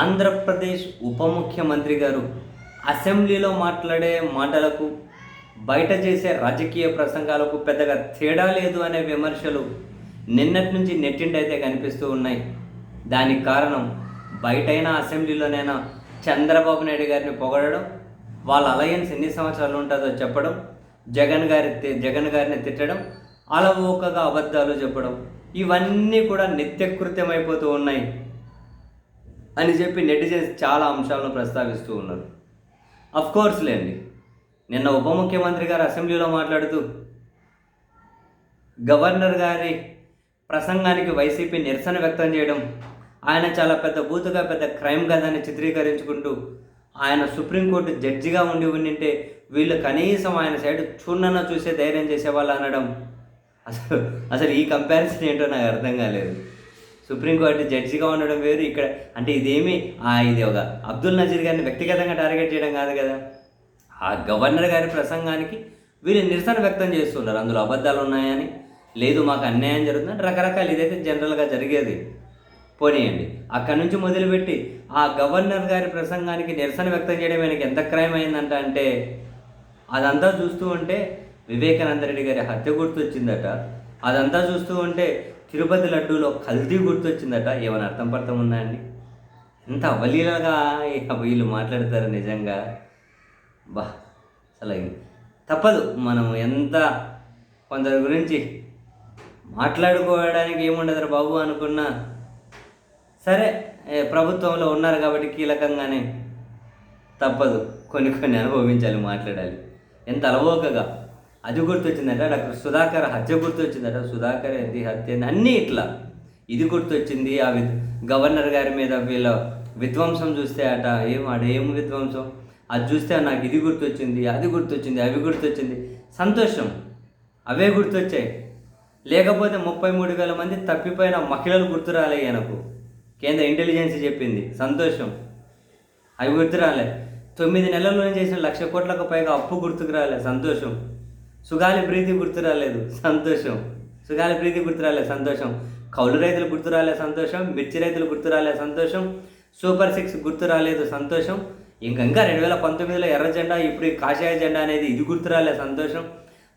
ఆంధ్రప్రదేశ్ ఉప ముఖ్యమంత్రి గారు అసెంబ్లీలో మాట్లాడే మాటలకు బయట చేసే రాజకీయ ప్రసంగాలకు పెద్దగా తేడా లేదు అనే విమర్శలు నిన్నటి నుంచి నెట్టిండైతే కనిపిస్తూ ఉన్నాయి. దానికి కారణం బయటైనా అసెంబ్లీలోనైనా చంద్రబాబు నాయుడు గారిని పొగడడం వాళ్ళ అలయన్స్ ఎన్ని సంవత్సరాలు ఉంటుందో చెప్పడం జగన్ గారి జగన్ గారిని తిట్టడం అలవోకగా అబద్ధాలు చెప్పడం ఇవన్నీ కూడా నిత్యకృత్యమైపోతూ ఉన్నాయి. అని చెప్పి నెటిజన్స్ చాలా అంశాలను ప్రస్తావిస్తూ ఉన్నారు. అఫ్ కోర్స్ లేండి. నిన్న ఉప ముఖ్యమంత్రి గారు అసెంబ్లీలో మాట్లాడుతూ గవర్నర్ గారి ప్రసంగానికి వైసీపీ నిరసన వ్యక్తం చేయడం ఆయన చాలా పెద్ద బూతుగా పెద్ద క్రైమ్ కదని చిత్రీకరించుకుంటూ ఆయన సుప్రీంకోర్టు జడ్జిగా ఉండి ఉండింటే వీళ్ళు కనీసం ఆయన సైడ్ చూడనన్నా చూసే ధైర్యం చేసేవాళ్ళు అనడం అసలు అసలు ఈ కంపారిజన్ ఏంటో నాకు అర్థం కాలేదు. సుప్రీంకోర్టు జడ్జిగా ఉండడం వేరు. ఇక్కడ అంటే ఇదేమి? ఇది ఒక అబ్దుల్ నజీర్ గారిని వ్యక్తిగతంగా టార్గెట్ చేయడం కాదు కదా. ఆ గవర్నర్ గారి ప్రసంగానికి వీళ్ళు నిరసన వ్యక్తం చేస్తున్నారు. అందులో అబద్ధాలు ఉన్నాయని. లేదు మాకు అన్యాయం జరుగుతుందని రకరకాలు ఇదైతే జనరల్గా జరిగేది. పోనీయండి. అక్కడి నుంచి మొదలుపెట్టి ఆ గవర్నర్ గారి ప్రసంగానికి నిరసన వ్యక్తం చేయడం ఆయనకి ఎంత క్రైమ్ అయిందంట అంటే అదంతా చూస్తూ ఉంటే వివేకానంద రెడ్డి గారి హత్య గుర్తొచ్చిందట. అదంతా చూస్తూ ఉంటే తిరుపతి లడ్డూలో కల్తీ గుర్తొచ్చిందట ఏమైనా అర్థం పర్థం ఉందా అండి? ఎంత అవలీలగా వీళ్ళు మాట్లాడతారు నిజంగా. బా అసలు తప్పదు. మనం ఎంత కొందరి గురించి మాట్లాడుకోవడానికి ఏముండదురా బాబు అనుకున్నా సరే ప్రభుత్వంలో ఉన్నారు కాబట్టి కీలకంగానే తప్పదు. కొన్ని కొన్ని అనుభవించాలి మాట్లాడాలి. ఎంత అలవోకగా. అది గుర్తొచ్చిందంట డాక్టర్ సుధాకర్ హత్య గుర్తొచ్చిందట సుధాకర్ ఏంది హత్య అన్నీ ఇట్లా. ఇది గుర్తొచ్చింది ఆ విధ్ గవర్నర్ గారి మీద వీళ్ళ విధ్వంసం చూస్తే అట ఏం ఆడ ఏం విధ్వంసం? అది చూస్తే నాకు ఇది గుర్తొచ్చింది అది గుర్తొచ్చింది అవి గుర్తొచ్చింది. సంతోషం అవే గుర్తొచ్చాయి. లేకపోతే ముప్పై మూడు వేల మంది తప్పిపోయిన మహిళలు గుర్తు రాలే కేంద్ర ఇంటెలిజెన్స్ చెప్పింది సంతోషం. అవి గుర్తు రాలే. తొమ్మిది నెలల్లోనే చేసిన లక్ష కోట్లకు పైగా అప్పు గుర్తుకు రాలే సంతోషం. సుగాలి ప్రీతి గుర్తు రాలేదు సంతోషం. సుగాలి ప్రీతి గుర్తు రాలే సంతోషం. కౌలు రైతులు గుర్తు రాలే సంతోషం. మిర్చి రైతులు గుర్తు రాలే సంతోషం. సూపర్ సిక్స్ గుర్తు రాలేదు సంతోషం. ఇంకా ఇంకా రెండు వేల పంతొమ్మిదిలో ఎర్ర జెండా ఇప్పుడు కాషాయ జెండా అనేది ఇది గుర్తు రాలే సంతోషం.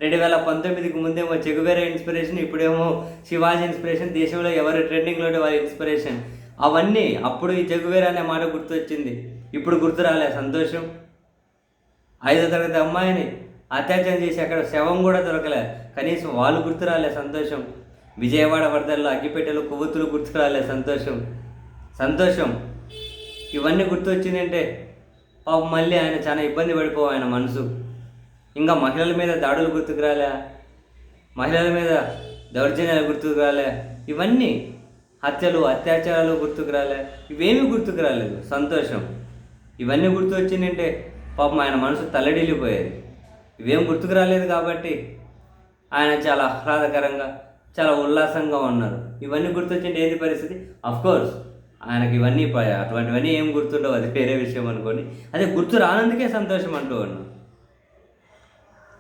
రెండు వేల పంతొమ్మిదికి ముందేమో చెగుబేర ఇన్స్పిరేషన్ ఇప్పుడేమో శివాజీ ఇన్స్పిరేషన్ దేశంలో ఎవరు ట్రెండింగ్లో వాళ్ళ వారి ఇన్స్పిరేషన్. అవన్నీ అప్పుడు ఈ చెగువేర అనే మాట గుర్తొచ్చింది. ఇప్పుడు గుర్తు రాలే సంతోషం. ఐదో తరగతి అమ్మాయిని అత్యాచారం చేసి అక్కడ శవం కూడా దొరకలే. కనీసం వాళ్ళు గుర్తు రాలే సంతోషం. విజయవాడ వరదల్లో అగ్గిపెట్టెలు కొవ్వొత్తులు గుర్తురాలే సంతోషం. సంతోషం. ఇవన్నీ గుర్తొచ్చిందంటే పాపం మళ్ళీ ఆయన చాలా ఇబ్బంది పడిపో ఆయన మనసు. ఇంకా మహిళల మీద దాడులు గుర్తుకు రాలే మహిళల మీద దౌర్జన్యాలు గుర్తుకు రాలే ఇవన్నీ హత్యలు అత్యాచారాలు గుర్తుకు రాలే ఇవేమీ గుర్తుకు రాలేదు సంతోషం. ఇవన్నీ గుర్తు వచ్చిందంటే పాపం ఆయన మనసు తల్లడిల్లిపోయేది. ఇవేం గుర్తుకు రాలేదు కాబట్టి ఆయన చాలా ఆహ్లాదకరంగా చాలా ఉల్లాసంగా ఉన్నారు. ఇవన్నీ గుర్తొచ్చింది ఏది పరిస్థితి? కోర్స్ ఆయనకి ఇవన్నీ అటువంటివన్నీ ఏం గుర్తుండవు. అది వేరే విషయం అనుకోండి. అదే గుర్తు రానందుకే సంతోషం అంటూ ఉన్నాం.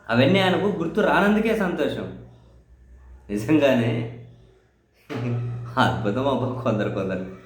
అవన్నీ ఆయనకు గుర్తు రానందుకే సంతోషం. నిజంగానే? అద్భుతం అబ్బా కొందరు కొందరు.